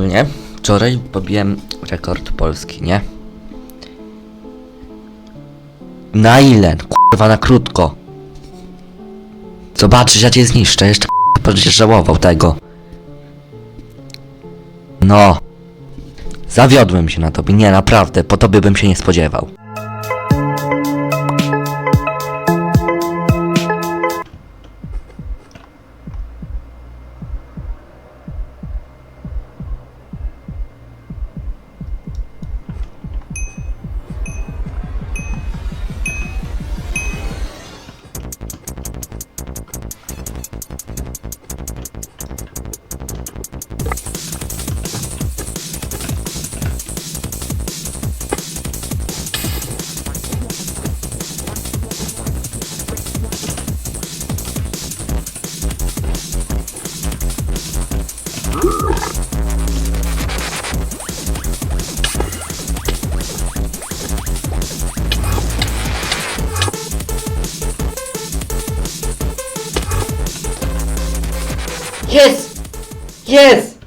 ogólnie wczoraj pobiłem rekord polski, nie? Na ile? Kurwa, na krótko. Zobaczysz, ja cię zniszczę, jeszcze kurwa, będziesz żałował tego. No. Zawiodłem się na tobie, nie, naprawdę, po tobie bym się nie spodziewał. Jest! Jest!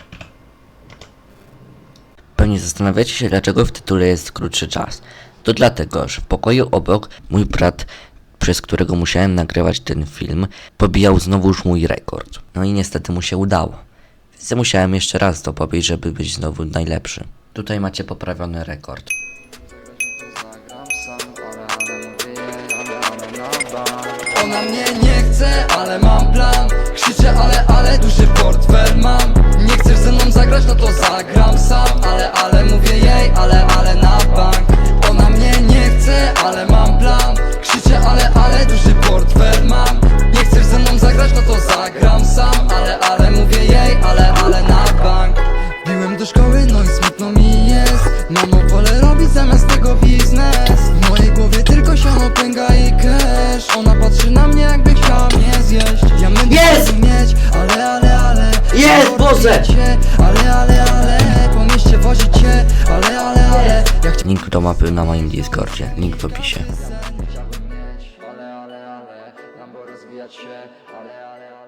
Pewnie zastanawiacie się, dlaczego w tytule jest krótszy czas. To dlatego, że w pokoju obok mój brat, przez którego musiałem nagrywać ten film, pobijał znowuż mój rekord. No i niestety mu się udało. Więc musiałem jeszcze raz to pobić, żeby być znowu najlepszy. Tutaj macie poprawiony rekord. Ona mnie nie chce, ale mam plan Krzyczę, ale, zagrać, no to zagram sam Ale, ale mówię jej, ale, ale na bank. Ona mnie nie chce, ale mam plan. Krzyczę, ale, ale duży portfel mam. Nie chcesz ze mną zagrać, no to zagram sam Ale, ale mówię jej, ale, ale na bank. Biłem do szkoły, Jest, Boże! Ale, ale, ale, po mieście wozi cię, ale, ale, ale. Link do mapy na moim Discordzie, link w opisie. Ale, ale, ale, nam rozwijać się, ale, ale, ale.